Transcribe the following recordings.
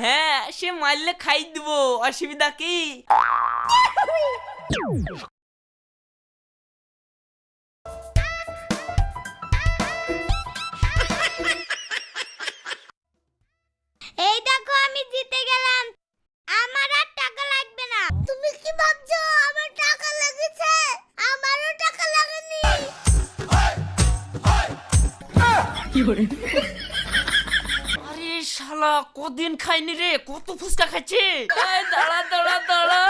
হ্যাঁ সে মারলে খাই দিব অসুবিধা কি? এই দেখো আমি জিতে গেলাম। আমার আর টাকা লাগবে না। তুমি কি ভাবছ? আমার টাকা লেগেছে? আমারও টাকা লাগেনি। আরে শালা কদিন খাইনি রে? কত ফুচকা খাচ্ছে দাঁড়া দাঁড়া দাঁড়া।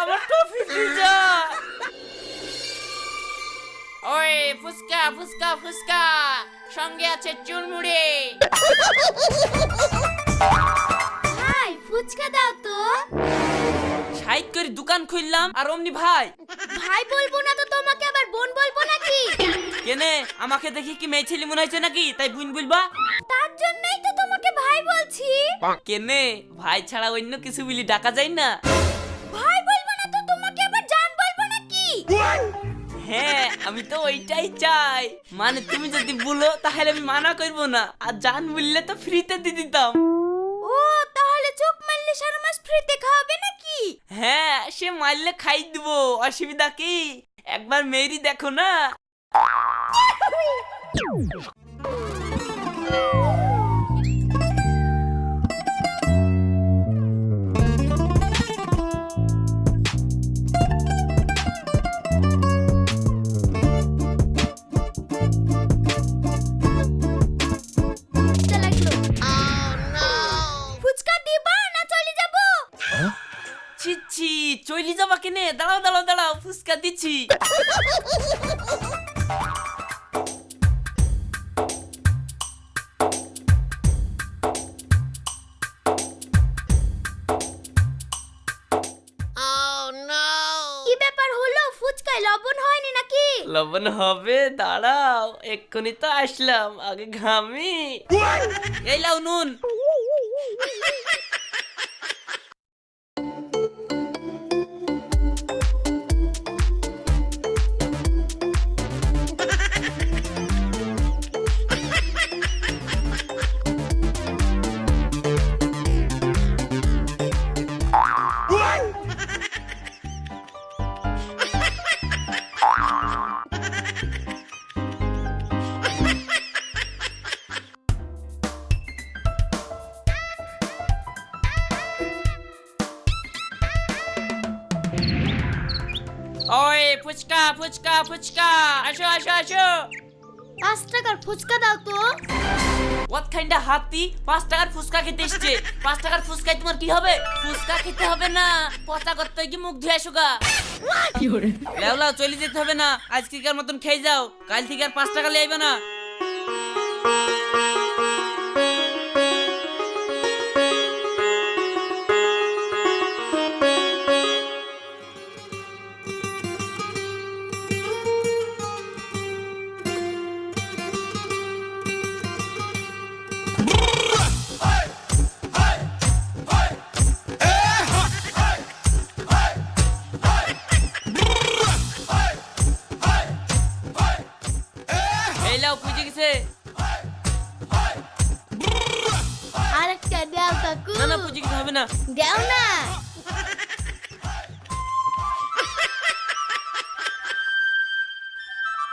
আমার টফি যা ওই ফুচকা ফুচকা ফুচকা। সঙ্গে আছে ভাই ফুচকা দাও তো। সাইড করে দোকান খুললাম আর অমনি ভাই। ভাই বলব না তো তোমাকে আবার বোন বলব নাকি? কেনে আমাকে দেখি কি মেয়ে ছেলে মনে হয়েছে নাকি? তাই বুন বলবা? তার জন্যই তো তোমাকে ভাই বলছি কেনে? ভাই ছাড়া অন্য কিছু বলি ডাকা যায় না। ভাই বলব না তো তোমাকে আবার জান বলব নাকি হ্যাঁ আমি তো ওইটাই চাই। মানে তুমি যদি বলো তাহলে আমি মানা করব না। আর জান বললে তো ফ্রিতে দিয়ে দিতাম। ও তাহলে চোখ মারলে সারা মাস ফ্রিতে খাওয়াবে নাকি? হ্যাঁ সে মারলে খাই দিব। অসুবিধা কি? একবার মেরি দেখো না। যাবা কেনে দাঁড়াও দাঁড়াও দাঁড়াও ফুচকা দিচ্ছি কি ব্যাপার হলো? ফুচকায় লবণ হয়নি নাকি? লবণ হবে দাঁড়াও। এক্ষুনি তো আসলাম। আগে ঘামি। এই লাও নুন। ওই ফুচকা ফুচকা ফুচকা আসো আসো আসো পাঁচ টাকার ফুচকা দাও তো। হোয়াট কাইন্ড হাতি? পাঁচ টাকার ফুচকা খেতে এসছে। পাঁচ টাকার ফুচকায় তোমার কি হবে? ফুচকা খেতে হবে না। পচা করতে কি মুখ ধুয়ে আসো গা। লাও লাও চলে যেতে হবে না। আজকেকার মতন খেয়ে যাও। কাল থেকে আর পাঁচ টাকা লিয়ে না। এই লাও পুজে গেছে। আরেকটা দেও কাকু। না না পুজে গেছে হবে না। দেও না।